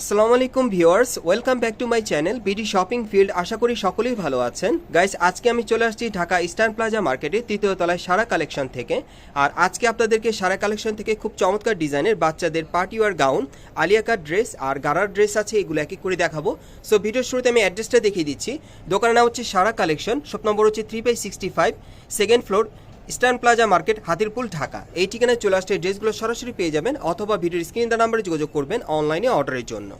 আসসালামু আলাইকুম viewers, welcome back to my channel BD shopping field. আশা করি সকলেই ভালো আছেন। গাইস, আজকে আমি চলে আসছি ঢাকা ইস্টার্ন প্লাজা মার্কেটে তৃতীয় তলায় সারা কালেকশন থেকে। আর আজকে আপনাদেরকে সারা কালেকশন থেকে খুব চমৎকার ডিজাইনের বাচ্চাদের পার্টি ওয়ার গাউন, আলিয়াকার ড্রেস আর গারার ড্রেস আছে, এগুলো এক এক করে দেখাবো। সো ভিডিওর শুরুতে আমি অ্যাড্রেসটা দেখিয়ে দিচ্ছি। দোকানের নাম হচ্ছে সারা কালেকশন, শপ নম্বর হচ্ছে three by sixty five second floor Eastern Plaza market, Hatirpool, Dhaka. এই ঠিকানায় চলে আসলে ড্রেসগুলো সরাসরি পেয়ে যাবেন অথবা ভিডিওর স্ক্রিন দা নাম্বারে যোগাযোগ করবেন অনলাইনে অর্ডারের জন্য।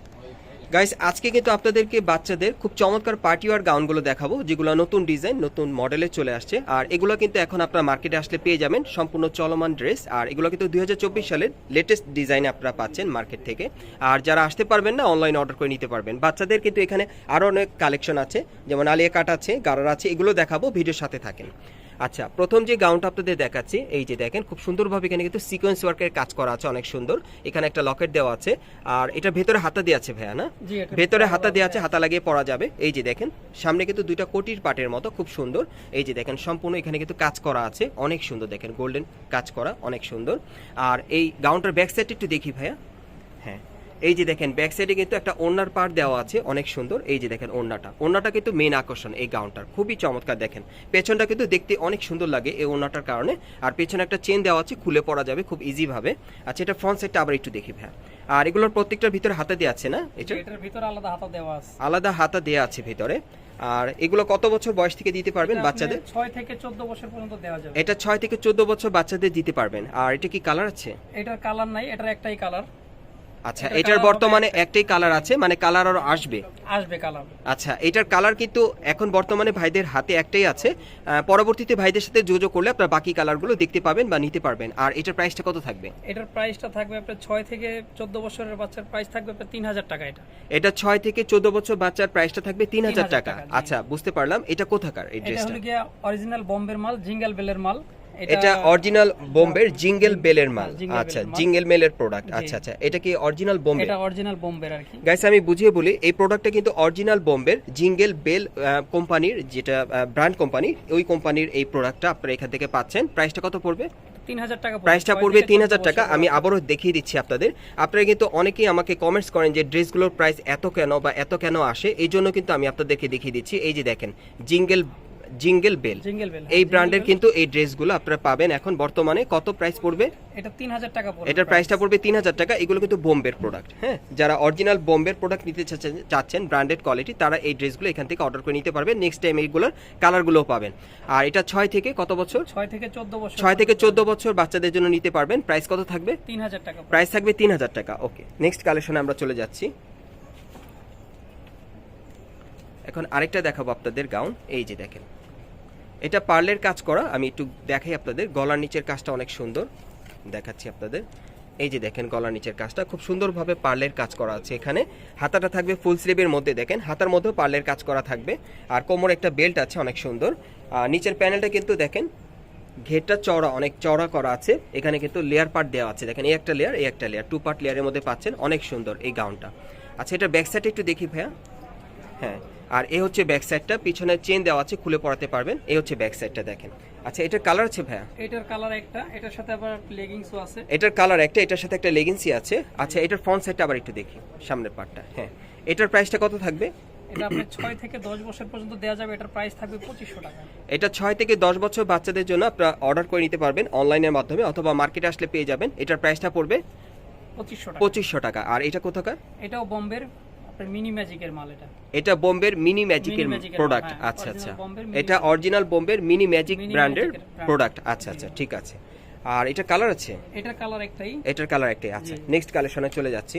গাইস আজকে কিন্তু আপনাদেরকে বাচ্চাদের খুব চমৎকার পার্টি ওয়ার গাউনগুলো দেখাবো, যেগুলো নতুন ডিজাইন, নতুন মডেলে চলে আসছে। আর এগুলো কিন্তু এখন আপনার মার্কেটে আসলে পেয়ে যাবেন সম্পূর্ণ চলমান ড্রেস। আর এগুলো কিন্তু দুই হাজার চব্বিশ সালের লেটেস্ট ডিজাইন আপনারা পাচ্ছেন মার্কেট থেকে। আর যারা আসতে পারবেন না অনলাইন অর্ডার করে নিতে পারবেন। বাচ্চাদের কিন্তু এখানে আরও অনেক কালেকশন আছে, যেমন আলিয়া কাট আছে, গারার আছে, এগুলো দেখাবো, ভিডিওর সাথে থাকেন। আচ্ছা প্রথম যে গাউনটা আপনাদের দেখাচ্ছি এই যে দেখেন খুব সুন্দরভাবে এখানে কিন্তু সিকোয়েন্স ওয়ার্কের কাজ করা আছে অনেক সুন্দর। এখানে একটা লকেট দেওয়া আছে আর এটা ভেতরে হাতা দেওয়া আছে ভাইয়া না? ভেতরে হাতা দেওয়া আছে হাতা লাগিয়ে পরা যাবে। এই যে দেখেন সামনে কিন্তু দুইটা কোটির পাটের মতো খুব সুন্দর। এই যে দেখেন সম্পূর্ণ এখানে কিন্তু কাজ করা আছে অনেক সুন্দর দেখেন গোল্ডেন কাজ করা অনেক সুন্দর। আর এই গাউনটার ব্যাক সাইড একটু দেখি ভাইয়া। এই যে দেখেন ব্যাক সাইডে কিন্তু একটা ওড়নার পার দেওয়া আছে অনেক সুন্দর। এই যে দেখেন ওড়নাটা। ওড়নাটা কিন্তু মেন আকর্ষণ এই গাউনটার খুবই চমৎকার দেখেন। পেছনটা কিন্তু দেখতে অনেক সুন্দর লাগে এই ওড়নাটার কারণে। আর পেছনে একটা চেন দেওয়া আছে খুলে পড়া যাবে খুব ইজি ভাবে। আচ্ছা এটা ফ্রন্ট সাইডটা আবার একটু দেখি ভাইয়া। আর এগুলোর প্রত্যেকটার ভিতরে হাতে দেওয়া আছে না এটা? এটার ভিতরে আলাদা হাতা দেওয়া আছে। আলাদা হাতা দেয়া আছে ভিতরে। আর এগুলো কত বছর বয়স থেকে দিতে পারবেন বাচ্চাদের? ছয় থেকে চোদ্দ বছর পর্যন্ত দেওয়া যাবে। এটা ছয় থেকে চোদ্দ বছর বাচ্চাদের দিতে পারবেন। আর এটা কি কালার আছে? এটার কালার নাই এটার একটাই কালার আচ্ছা এটার বর্তমানে একটাই কালার আছে মানে কালার আরও আসবে? আসবে কালার আচ্ছা এটার কালার কিন্তু এখন বর্তমানে ভাইদের হাতে একটাই আছে। পরবর্তীতে ভাইদের সাথে যোগাযোগ করলে আপনারা বাকি কালারগুলো দেখতে পাবেন বা নিতে পারবেন। আর এটার প্রাইসটা কত থাকবে? এটার প্রাইসটা থাকবে আপনার ছয় থেকে চোদ্দ বছরের বাচ্চার প্রাইস থাকবে আপনার তিন হাজার টাকা এটা। এটা ছয় থেকে চোদ্দ বছর বাচ্চার প্রাইসটা থাকবে তিন হাজার 3,000 টাকা। আচ্ছা বুঝতে পারলাম। এটা কোথাকার? এই এটা ড্রেসটা হলো গিয়া অরিজিনাল বম্বের মাল জিঙ্গেল বেলের মাল। এটা অরিজিনাল বোম্বের জিঙ্গেল বেলের মাল। আচ্ছা জিঙ্গেল মেলের প্রোডাক্ট আচ্ছা আচ্ছা এটা কি অরিজিনাল বোম্বে? এটা অরিজিনাল বোম্বের আর কি। গাইস আমি বুঝিয়ে বলি এই প্রোডাক্টটা কিন্তু অরিজিনাল বোম্বের জিঙ্গেল বেল কোম্পানির যেটা ব্র্যান্ড কোম্পানি ওই কোম্পানির এই প্রোডাক্টটা আপনারা এখান থেকে পাচ্ছেন। প্রাইসটা কত পড়বে। প্রাইসটা পড়বে। তিন হাজার টাকা। আমি আবারও দেখিয়ে দিচ্ছি আপনাদের। আপনারা কিন্তু অনেকেই আমাকে কমেন্টস করেন যে ড্রেসগুলোর প্রাইস এত কেন বা এত কেন আসে? এই জন্য কিন্তু আমি আপনাদেরকে দেখিয়ে দিচ্ছি। এই যে দেখেন jingle jingle bell. Jingle bell এই ব্র্যান্ডের কিন্তু এই ড্রেসগুলো আপনারা পাবেন। এখন বর্তমানে কত প্রাইস পড়বে? এটা তিন হাজার টাকা পড়বে। এটার প্রাইসটা পড়বে তিন হাজার টাকা। এগুলো কিন্তু বোম্বের প্রোডাক্ট হ্যাঁ? যারা অরিজিনাল বোম্বের প্রোডাক্ট নিতে চাচ্ছেন চাচ্ছেন ব্র্যান্ডেড কোয়ালিটি তারা এই ড্রেসগুলো এখান থেকে অর্ডার করে নিতে পারবেন। নেক্সট টাইম এইগুলোর কালারগুলোও পাবেন। আর এটা ছয় থেকে কত বছর? ছয় থেকে চোদ্দ বছর। ছয় থেকে চোদ্দ বছর বাচ্চাদের জন্য নিতে পারবেন। প্রাইস কত থাকবে? তিন হাজার টাকা প্রাইস থাকবে তিন হাজার টাকা। ওকে নেক্সট কালেকশনে আমরা চলে যাচ্ছি। এখন আরেকটা দেখাবো আপনাদের গাউন এই যে দেখেন। এটা পার্লের কাজ করা, আমি একটু দেখাই আপনাদের, গলার নিচের কাজটা অনেক সুন্দর। দেখাচ্ছি আপনাদের। এই যে দেখেন গলার নিচের কাজটা, খুব সুন্দরভাবে পার্লের কাজ করা আছে এখানে। হাতাটা থাকবে ফুল স্লিভের মধ্যে, দেখেন, হাতার মধ্যেও পার্লের কাজ করা থাকবে। আর কোমর একটা বেল্ট আছে, অনেক সুন্দর। আর নিচের প্যানেলটা কিন্তু দেখেন, ঘেরটা চওড়া, অনেক চওড়া করা আছে। এখানে কিন্তু লেয়ার পার্ট দেওয়া আছে। দেখেন, এই একটা লেয়ার, এই একটা লেয়ার, টু পার্ট লেয়ারের মধ্যে পাচ্ছেন অনেক সুন্দর এই গাউনটা। আচ্ছা এটা ব্যাক সাইডে একটু দেখি ভাইয়া। হ্যাঁ আর এ হচ্ছে ব্যাক সাইডটা পিছনে চেন দেওয়া আছে খুলে পড়াতে পারবেন। এই হচ্ছে ব্যাক সাইডটা দেখেন। আচ্ছা এটার কালার আছে ভাইয়া? এটার কালার একটা এটার সাথে আবার লেগিংসও আছে। এটার কালার একটা এটার সাথে একটা লেগিংসি আছে। আচ্ছা এটার ফ্রন্ট সাইডটা আবার একটু দেখি সামনের পার্টটা হ্যাঁ। এটার প্রাইসটা কত থাকবে? এটা আপনি থেকে বছর পর্যন্ত দেওয়া যাবে এটার প্রাইস থাকবে টাকা। এটা থেকে দশ বছর বাচ্চাদের জন্য আপনারা অর্ডার করে নিতে পারবেন অনলাইনের মাধ্যমে অথবা মার্কেটে আসলে পেয়ে যাবেন। এটার প্রাইসটা পড়বে টাকা। আর এটা কোথাকার? এটাও বোম্বের আপনার মিনি ম্যাজিকের মাল এটা। এটা বোম্বের মিনি ম্যাজিকের প্রোডাক্ট আচ্ছা আচ্ছা। এটা অরিজিনাল বোম্বের মিনি ম্যাজিক ব্র্যান্ডের। প্রোডাক্ট আচ্ছা আচ্ছা ঠিক আছে। আর এটা কালার আছে? এটার কালার একটাই। এটার কালার একটাই আচ্ছা। নেক্সট কালেকশনে চলে যাচ্ছি।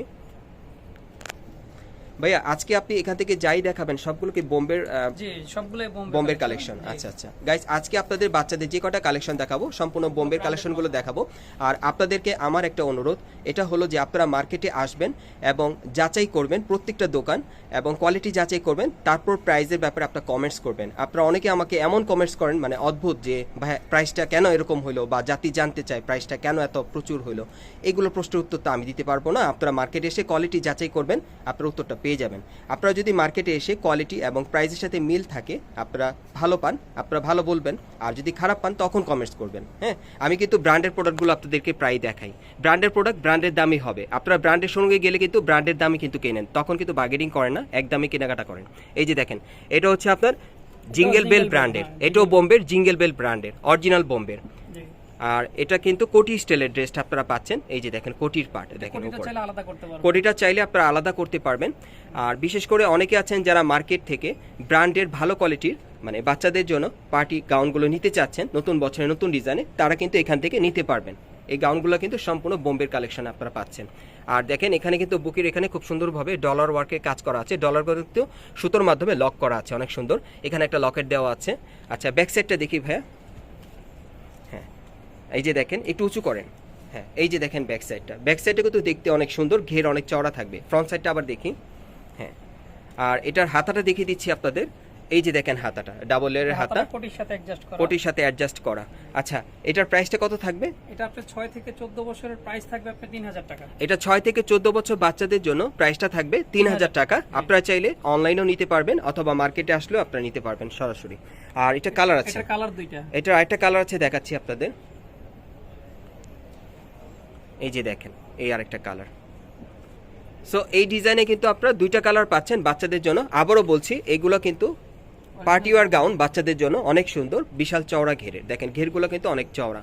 ভাইয়া আজকে আপনি এখান থেকে যাই দেখাবেন সবগুলো কি বোম্বের জি সবগুলো বোম্বে বোম্বের কালেকশন আচ্ছা আচ্ছা। গাইস আজকে আপনাদের বাচ্চাদের যে কটা কালেকশন দেখাবো সম্পূর্ণ বোম্বের কালেকশনগুলো দেখাবো। আর আপনাদেরকে আমার একটা অনুরোধ এটা হলো যে আপনারা মার্কেটে আসবেন এবং যাচাই করবেন প্রত্যেকটা দোকান এবং কোয়ালিটি যাচাই করবেন তারপর প্রাইসের ব্যাপারে আপনারা কমেন্টস করবেন। আপনারা অনেকে আমাকে এমন কমেন্টস করেন মানে অদ্ভুত যে ভাই প্রাইসটা কেন এরকম হলো বা জাতি জানতে চায় প্রাইসটা কেন এত প্রচুর হলো এগুলো প্রশ্নের উত্তর তো আমি দিতে পারব না। আপনারা মার্কেটে এসে কোয়ালিটি যাচাই করবেন আপনারা উত্তরটা পেয়ে পেয়ে যাবেন। আপনারা যদি মার্কেটে এসে কোয়ালিটি এবং প্রাইসের সাথে মিল থাকে আপনারা ভালো পান আপনারা ভালো বলবেন আর যদি খারাপ পান তখন কমেন্টস করবেন হ্যাঁ? আমি কিন্তু ব্র্যান্ডের প্রোডাক্টগুলো আপনাদেরকে প্রায় দেখাই। ব্র্যান্ডের প্রোডাক্ট ব্র্যান্ডের দামই হবে। আপনারা ব্র্যান্ডের সঙ্গে গেলে কিন্তু ব্র্যান্ডের দামই কিন্তু কেনেন। তখন কিন্তু বার্গেনিং করেন না এক দামে কেনাকাটা করেন। এই যে দেখেন এটা হচ্ছে আপনার জিঙ্গেল বেল ব্র্যান্ডের এটাও বোম্বের জিঙ্গেল বেল ব্র্যান্ডের অরিজিনাল বোম্বের আর এটা কিন্তু কোটি স্টাইলের ড্রেসটা আপনারা পাচ্ছেন। এই যে দেখেন কোটির পার্ট দেখেন কোটিটা চাইলে আপনারা আলাদা করতে পারবেন। আর বিশেষ করে অনেকে আছেন যারা মার্কেট থেকে ব্র্যান্ডের ভালো কোয়ালিটির মানে বাচ্চাদের জন্য পার্টি গাউনগুলো নিতে চাচ্ছেন নতুন বছরে নতুন ডিজাইনে তারা কিন্তু এখান থেকে নিতে পারবেন। এই গাউনগুলো কিন্তু সম্পূর্ণ বোম্বের কালেকশন আপনারা পাচ্ছেন। আর দেখেন এখানে কিন্তু বুকের এখানে খুব সুন্দরভাবে ডলার ওয়ার্কের কাজ করা আছে। ডলার কিন্তু সুতোর মাধ্যমে লক করা আছে অনেক সুন্দর। এখানে একটা লকেট দেওয়া আছে। আচ্ছা ব্যাক সাইডটা দেখি ভাইয়া। এই যে দেখেন একটু উঁচু করেন। হ্যাঁ এই যে দেখেন ব্যাক সাইডটা ব্যাক সাইডটা কিন্তু দেখতে অনেক সুন্দর ঘের অনেক চওড়া থাকবে। ফ্রন্ট সাইডটা আবার দেখি। হ্যাঁ আর এটার হাতাটা দেখিয়ে দিচ্ছি আপনাদের। এই যে দেখেন হাতাটা ডাবল লেয়ারের হাতা। কোটির সাথে অ্যাডজাস্ট করা। কোটির সাথে অ্যাডজাস্ট করা। আচ্ছা এটার প্রাইসটা কত থাকবে? এটা আপনার ছয় থেকে চোদ্দ বছরের প্রাইস থাকবে আপনার তিন হাজার টাকা। এটা ছয় থেকে চোদ্দ বছর বাচ্চাদের জন্য প্রাইসটা থাকবে তিন হাজার টাকা। আপনারা চাইলে অনলাইনেও নিতে পারবেন অথবা মার্কেটে আসলেও আপনারা নিতে পারবেন সরাসরি। আর এটা কালার আছে। এটার কালার দুইটা। এটার আরেকটা কালার আছে দেখাচ্ছি আপনাদের। এই যে দেখেন এই আরেকটা কালার সো এই ডিজাইনে কিন্তু আপনারা দুইটা কালার পাচ্ছেন বাচ্চাদের জন্য। আবারও বলছি এগুলো কিন্তু পার্টি ওয়ার গাউন বাচ্চাদের জন্য অনেক সুন্দর বিশাল চওড়া ঘেরের। দেখেন ঘেরগুলো কিন্তু অনেক চওড়া।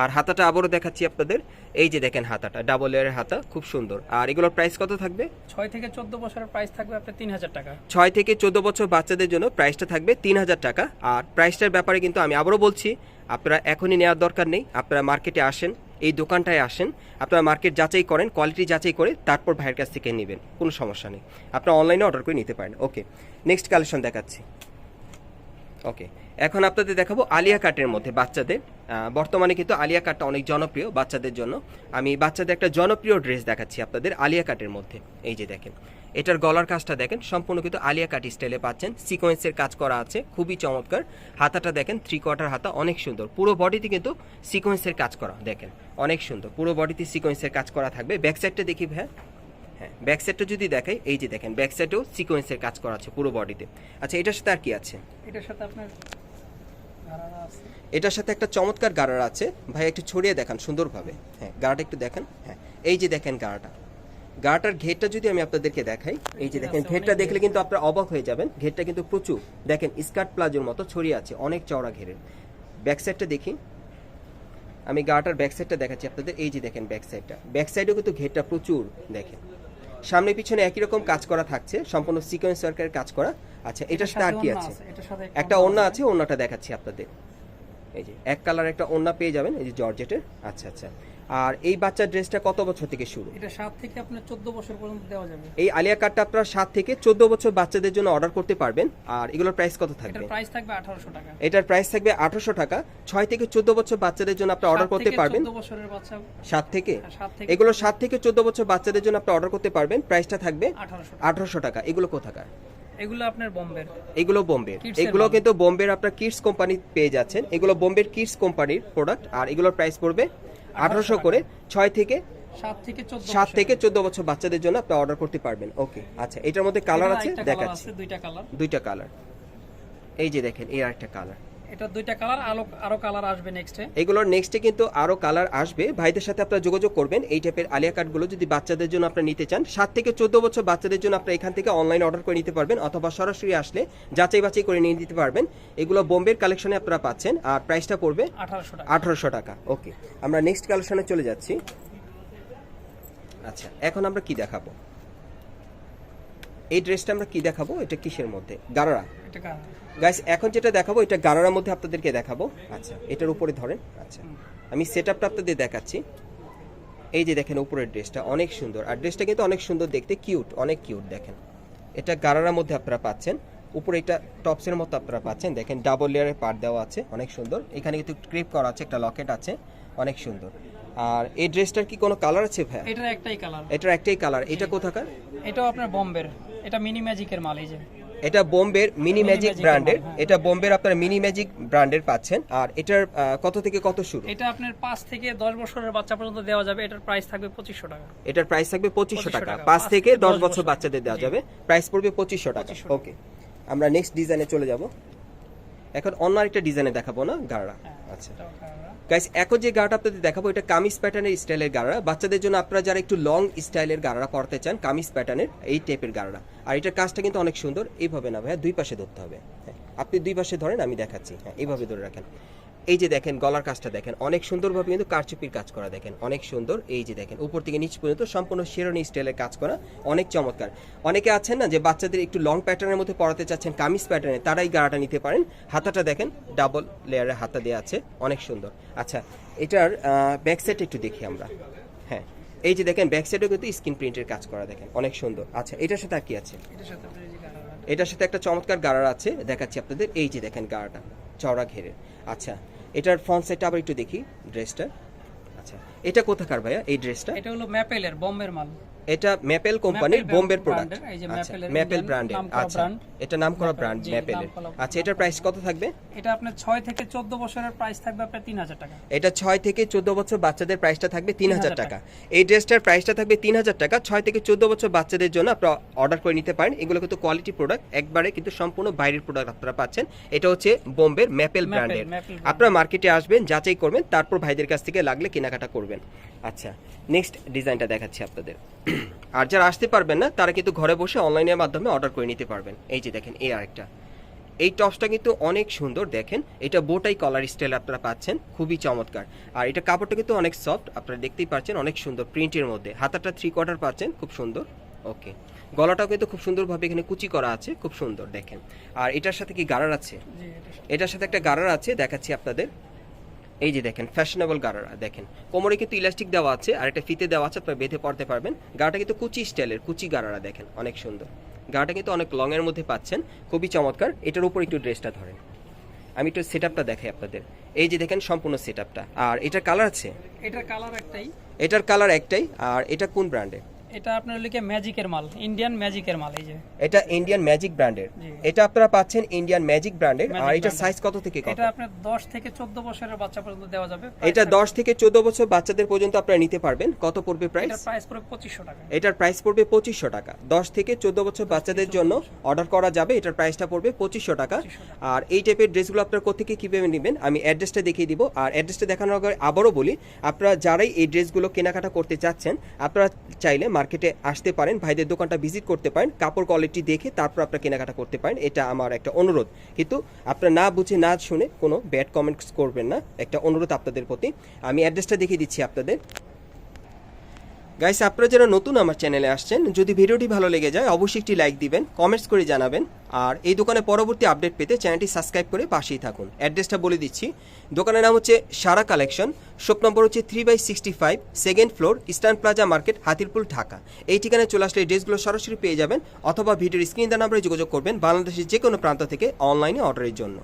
আর হাতাটা আবারও দেখাচ্ছি আপনাদের। এই যে দেখেন হাতাটা ডাবল লেয়ারের হাতা খুব সুন্দর। আর এগুলোর প্রাইস কত থাকবে? ছয় থেকে চোদ্দ বছরের প্রাইস থাকবে আপনার তিন হাজার টাকা। ছয় থেকে চোদ্দ বছর বাচ্চাদের জন্য প্রাইসটা থাকবে তিন হাজার টাকা। আর প্রাইসটার ব্যাপারে কিন্তু আমি আবারও বলছি আপনারা এখনই নেওয়ার দরকার নেই। আপনারা মার্কেটে আসেন এই দোকানটায় আসেন, আপনারা মার্কেট যাচাই করেন কোয়ালিটি যাচাই করে তারপর ভাইয়ের কাছ থেকে নেবেন, কোনো সমস্যা নেই। আপনারা অনলাইনে অর্ডার করে নিতে পারেন। ওকে নেক্সট কালেকশন দেখাচ্ছি। ওকে এখন আপনাদের দেখাবো আলিয়া কাটের মধ্যে বাচ্চাদের। বর্তমানে কিন্তু আলিয়া কাটটা অনেক জনপ্রিয় বাচ্চাদের জন্য। আমি বাচ্চাদের একটা জনপ্রিয় ড্রেস দেখাচ্ছি আপনাদের আলিয়া কাটের মধ্যে। এই যে দেখেন, এটার গলার কাজটা দেখেন, সম্পূর্ণ কিন্তু আলিয়া কাট স্টাইলে পাচ্ছেন। সিকোয়েন্সের কাজ করা আছে, খুবই চমৎকার। হাতাটা দেখেন থ্রি কোয়ার্টার হাতা, অনেক সুন্দর। পুরো বডিতে কিন্তু সিকোয়েন্সের কাজ করা, দেখেন, অনেক সুন্দর। পুরো বডিতে সিকোয়েন্সের কাজ করা থাকবে। ব্যাক সাইডটা দেখি ভাই হ্যাঁ ব্যাক সাইডটা যদি দেখাই, এই যে দেখেন ব্যাক সাইডেও সিকোয়েন্সের কাজ করা আছে পুরো বডিতে আচ্ছা এটার সাথে আর কি আছে? এটার সাথে আপনার এটার সাথে একটা চমৎকার গাড়ার আছে। ভাই একটু ছড়িয়ে দেখান সুন্দরভাবে। হ্যাঁ গাড়াটা একটু দেখেন। হ্যাঁ এই যে দেখেন গাড়াটা। গাড়াটার ঘেরটা যদি আমি আপনাদেরকে দেখাই এই যে দেখেন ঘেরটা দেখলে কিন্তু আপনারা অবাক হয়ে যাবেন। ঘেরটা কিন্তু প্রচুর। দেখেন স্কার্ট প্লাজোর মতো ছড়িয়ে আছে অনেক চওড়া ঘেরের। ব্যাক সাইডটা দেখি। আমি গাড়াটার ব্যাক সাইডটা দেখাচ্ছি আপনাদের। এই যে দেখেন ব্যাক সাইডটা। ব্যাক সাইডেও কিন্তু ঘেরটা প্রচুর দেখেন। সামনে পিছনে একই রকম কাজ করা থাকছে সম্পূর্ণ সিকোয়েন্স ওয়ার্কের কাজ করা। আচ্ছা এটার সাথে আর কি আছে? একটা ওড়না আছে। ওড়নাটা দেখাচ্ছি আপনাদের। এই যে এক কালার একটা ওড়না পেয়ে যাবেন এই যে জর্জেটের। আচ্ছা আচ্ছা। আর এই বাচ্চার ড্রেসটা কত বছর থেকে শুরু? এটা সাত থেকে আপনার চোদ্দ বছর পর্যন্ত দেওয়া যাবে। এই আলিয়া কাটটা আপনারা সাত থেকে চোদ্দ বছর বাচ্চাদের জন্য অর্ডার করতে পারবেন। আর এগুলোর প্রাইস কত থাকবে? এটার প্রাইস থাকবে আঠারোশো টাকা। এটার প্রাইস থাকবে আঠারোশো টাকা। ছয় থেকে চোদ্দ বছর বাচ্চাদের জন্য আপনি অর্ডার করতে পারবেন। 14 বছরের বাচ্চা সাত থেকে? হ্যাঁ, সাত থেকে এগুলো সাত থেকে চোদ্দ বছর বাচ্চাদের জন্য আপনি অর্ডার করতে পারবেন। প্রাইসটা থাকবে আঠারোশো আঠারোশো টাকা। এগুলো কোথাকার? এগুলো আপনার বম্বের। এগুলো বোম্বের। এগুলো কিন্তু বোম্বের আপনার কিডস কোম্পানি পেয়ে যাচ্ছেন। এগুলো বোম্বের কিডস কোম্পানির প্রোডাক্ট আর এগুলোর প্রাইস পড়বে আঠারোশো করে ছয় থেকে সাত থেকে চোদ্দ বছর। বাচ্চাদের জন্য আপনি অর্ডার করতে পারবেন। ওকে আচ্ছা এটার মধ্যে কালার আছে? দেখাচ্ছি। দুইটা কালার দুইটা কালার এই যে দেখেন এই আরেকটা কালার এটা দুইটা কালার আলো আরও কালার আসবে নেক্সটে এগুলোর নেক্সটে কিন্তু আরও কালার আসবে। ভাইদের সাথে আপনারা যোগাযোগ করবেন। এই টাইপের আলিয়া কার্ডগুলো যদি বাচ্চাদের জন্য আপনারা নিতে চান সাত থেকে চোদ্দ বছর বাচ্চাদের জন্য আপনারা এখান থেকে অনলাইন অর্ডার করে নিতে পারবেন অথবা সরাসরি আসলে যাচাই বাছাই করে নিয়ে নিতে পারবেন। এগুলো বোম্বের কালেকশনে আপনারা পাচ্ছেন। আর প্রাইসটা পড়বে আঠারোশো টাকা। আঠারোশো টাকা। ওকে আমরা নেক্সট কালেকশনে চলে যাচ্ছি। আচ্ছা এখন আমরা কি দেখাবো? এই ড্রেসটা আমরা কি দেখাবো? এটা কিসের মধ্যে? গারারা। গাইস এখন যেটা দেখাবো এটা গারারার মধ্যে আপনাদেরকে দেখাবো। আচ্ছা এটার উপরে ধরেন। আচ্ছা আমি সেট আপটা আপনাদের দেখাচ্ছি। এই যে দেখেন উপরের ড্রেসটা অনেক সুন্দর। আর ড্রেসটা কিন্তু অনেক সুন্দর দেখতে কিউট অনেক কিউট দেখেন। এটা গারারার মধ্যে আপনারা পাচ্ছেন। উপরে এটা টপসের মতো আপনারা পাচ্ছেন। দেখেন ডাবল লেয়ারের পার্ট দেওয়া আছে অনেক সুন্দর। এখানে কিন্তু ক্রিপ করা আছে একটা লকেট আছে। অনেক সুন্দর। আর এই ড্রেসটার কি কোনো কালার আছে ভাইয়া? এটার একটাই কালার এটার একটাই কালার এটা কোথাকার? এটাও আপনার বম্বের। এটা মিনি ম্যাজিকের মাল এই যে। এটা বোম্বের মিনি ম্যাজিক ব্র্যান্ডের হ্যাঁ। এটা বোম্বের আপনার মিনি ম্যাজিক ব্র্যান্ডের পাচ্ছেন। আর এটার কত থেকে কত শুরু? এটা আপনার পাঁচ থেকে দশ বছরের বাচ্চা পর্যন্ত দেওয়া যাবে। এটার প্রাইস থাকবে পঁচিশশো টাকা। এটার প্রাইস থাকবে পঁচিশশো 2500 টাকা। টাকা, পাঁচ পাঁচ থেকে থেকে দশ দশ বছর বছর। বাচ্চাদের দেওয়া যাবে। প্রাইস পড়বে পঁচিশশো টাকা। 2500 টাকা। ওকে আমরা নেক্সট ডিজাইনে চলে যাব। এখন অন্য আরেকটা ডিজাইনে দেখাবো না গাড়া। হ্যাঁ, আচ্ছা। গাইস এখন যে গাড়াটা আপনাদের দেখাবো এটা কামিজ প্যাটার্নের স্টাইলের গাড়া। বাচ্চাদের জন্য আপনারা যারা একটু লং স্টাইলের গাড়া পড়তে চান কামিজ প্যাটার্নের এই টাইপের গাড়া। আর এটার কাজটা কিন্তু অনেক সুন্দর। এইভাবে না ভাইয়া দুই পাশে ধরতে হবে। হ্যাঁ আপনি দুই পাশে ধরেন আমি দেখাচ্ছি। হ্যাঁ এইভাবে ধরে রাখেন। এই যে দেখেন গলার কাজটা দেখেন অনেক সুন্দরভাবে কিন্তু কারচুপির কাজ করা দেখেন অনেক সুন্দর এই যে দেখেন উপর থেকে নিচ পর্যন্ত সম্পূর্ণ শেরনি স্টাইলের কাজ করা অনেক চমৎকার। অনেকে আছেন না যে বাচ্চাদের একটু লং প্যাটার্নের মধ্যে পড়াতে চাচ্ছেন কামিজ প্যাটার্নে তারাই গাড়াটা নিতে পারেন। হাতাটা দেখেন ডাবল লেয়ারের হাতা দেওয়া আছে অনেক সুন্দর। আচ্ছা এটার ব্যাক সাইড একটু দেখি আমরা। হ্যাঁ এই যে দেখেন ব্যাক সাইডেও কিন্তু স্ক্রিন প্রিন্টের কাজ করা দেখেন অনেক সুন্দর। আচ্ছা এটার সাথে আর কি আছে? এটার সাথে একটা চমৎকার গাড়ার আছে দেখাচ্ছি আপনাদের এই যে দেখেন গাড়াটা চওড়া ঘেরে আচ্ছা এটার ফ্রন্ট সাইডটা আবার একটু দেখি ড্রেসটা আচ্ছা। এটা কোথাকার ভাইয়া? এই ড্রেসটা? এটা হলো ম্যাপেলের বোম্বের মাল। এটা ম্যাপেল কোম্পানির বোম্বের প্রোডাক্টের, আচ্ছা ম্যাপেল ব্র্যান্ডের আচ্ছা এটা নাম করা ব্র্যান্ড ম্যাপেলের আচ্ছা এটার প্রাইস কত থাকবে? এটা আপনার ছয় থেকে চোদ্দ বছরের প্রাইস থাকবে আপনার তিন হাজার টাকা। এটা ছয় থেকে চোদ্দ বছর বাচ্চাদের প্রাইসটা থাকবে তিন হাজার 3,000 টাকা। এই ড্রেসটার প্রাইসটা থাকবে তিন হাজার টাকা। ছয় থেকে চোদ্দ বছর বাচ্চাদের জন্য আপনারা অর্ডার করে নিতে পারেন। এগুলো কিন্তু কোয়ালিটি প্রোডাক্ট একবারে কিন্তু সম্পূর্ণ বাইরের প্রোডাক্ট আপনারা পাচ্ছেন। এটা হচ্ছে বোম্বের ম্যাপেল ব্র্যান্ডের ম্যাপেল। আপনারা মার্কেটে আসবেন যাচাই করবেন তারপর ভাইদের কাছ থেকে লাগলে কেনাকাটা করবেন। আচ্ছা নেক্সট ডিজাইনটা দেখাচ্ছি আপনাদের। আর যারা আসতে পারবেন না তারা কিন্তু ঘরে বসে অনলাইনের মাধ্যমে অর্ডার করে নিতে পারবেন। এই যে দেখেন এই আরেকটা। এই টপসটা কিন্তু অনেক সুন্দর দেখেন। এটা বোটাই কলার স্টাইল আপনারা পাচ্ছেন খুবই চমৎকার। আর এটা কাপড়টা কিন্তু অনেক সফট আপনারা দেখতেই পাচ্ছেন অনেক সুন্দর প্রিন্টের মধ্যে। হাতাটা থ্রি কোয়ার্টার পাচ্ছেন খুব সুন্দর। ওকে। গলাটাও কিন্তু খুব সুন্দরভাবে এখানে কুচি করা আছে খুব সুন্দর দেখেন। আর এটার সাথে কি গারার আছে? এটার সাথে। একটা গারার আছে দেখাচ্ছি আপনাদের। এই যে দেখেন ফ্যাশনেবল গারারা দেখেন। কোমরে কিন্তু ইলাস্টিক দেওয়া আছে আর একটা ফিতে দেওয়া আছে আপনারা বেঁধে পড়তে পারবেন। গাড়াটা কিন্তু কুচি স্টাইলের কুচি গারারা দেখেন অনেক সুন্দর। গাড়াটা কিন্তু অনেক লং এর মধ্যে পাচ্ছেন খুবই চমৎকার। এটার উপর একটু ড্রেসটা ধরেন। আমি একটু সেট আপটা দেখাই আপনাদের। এই যে দেখেন সম্পূর্ণ সেট আপটা আর এটার কালার আছে? এটার কালার একটাই। এটার কালার একটাই আর এটা কোন ব্র্যান্ডের এটা আপনার লিখে ম্যাজিকের মাল ইন্ডিয়ান ম্যাজিকের মাল এই যে। এটা ইন্ডিয়ান ম্যাজিক ব্র্যান্ডের এটা আপনারা পাচ্ছেন ইন্ডিয়ান ম্যাজিক ব্র্যান্ডের আর brand-এর। সাইজ কত থেকে কত? এটা আপনার দশ থেকে চোদ্দ বছরের বাচ্চা পর্যন্ত দেওয়া যাবে। এটা দশ থেকে চোদ্দ বছর বাচ্চাদের পর্যন্ত আপনারা নিতে পারবেন। কত পড়বে প্রাইস এটার প্রাইস পড়বে পঁচিশশো টাকা। এটার প্রাইস পড়বে পঁচিশশো টাকা। দশ থেকে চোদ্দ বছর বাচ্চাদের জন্য অর্ডার করা যাবে। এটার প্রাইসটা পড়বে পঁচিশশো টাকা। আর এই টাইপের ড্রেসগুলো আপনারা কোথেকে কীভাবে নেবেন? আমি অ্যাড্রেসটা দেখিয়ে দিব। আর অ্যাড্রেসটা দেখানোর আগে আবারও বলি আপনারা যারাই এই ড্রেসগুলো কেনাকাটা করতে চাচ্ছেন আপনারা চাইলে মার্কেটে আসতে পারেন, ভাইদের দোকানটা ভিজিট করতে পারেন, কাপড় কোয়ালিটি দেখে তারপর আপনারা কেনাকাটা করতে পারেন, এটা আমার একটা অনুরোধ। কিন্তু আপনারা না বুঝে, না শুনে কোনো ব্যাড কমেন্টস করবেন না, একটা অনুরোধ আপনাদের প্রতি। আমি অ্যাড্রেসটা দেখিয়ে দিচ্ছি আপনাদের। গাইস আপনারা যারা নতুন আমার চ্যানেলে আসছেন, যদি ভিডিওটি ভালো লেগে যায়, অবশ্যই একটি লাইক দিবেন কমেন্টস করে জানাবেন, আর এই দোকানে পরবর্তী আপডেট পেতে চ্যানেলটি সাবস্ক্রাইব করে পাশেই থাকুন। অ্যাড্রেসটা বলে দিচ্ছি। দোকানের নাম হচ্ছে সারা কালেকশন শপ নম্বর হচ্ছে three by sixty five second floor Eastern Plaza market Hatirpool, Dhaka. এই ঠিকানায় চলে আসলে ড্রেসগুলো সরাসরি পেয়ে যাবেন, অথবা ভিডিওর স্ক্রিন দেওয়া নাম্বারে যোগাযোগ করবেন বাংলাদেশের যে কোনো প্রান্ত থেকে অনলাইনে অর্ডারের জন্য।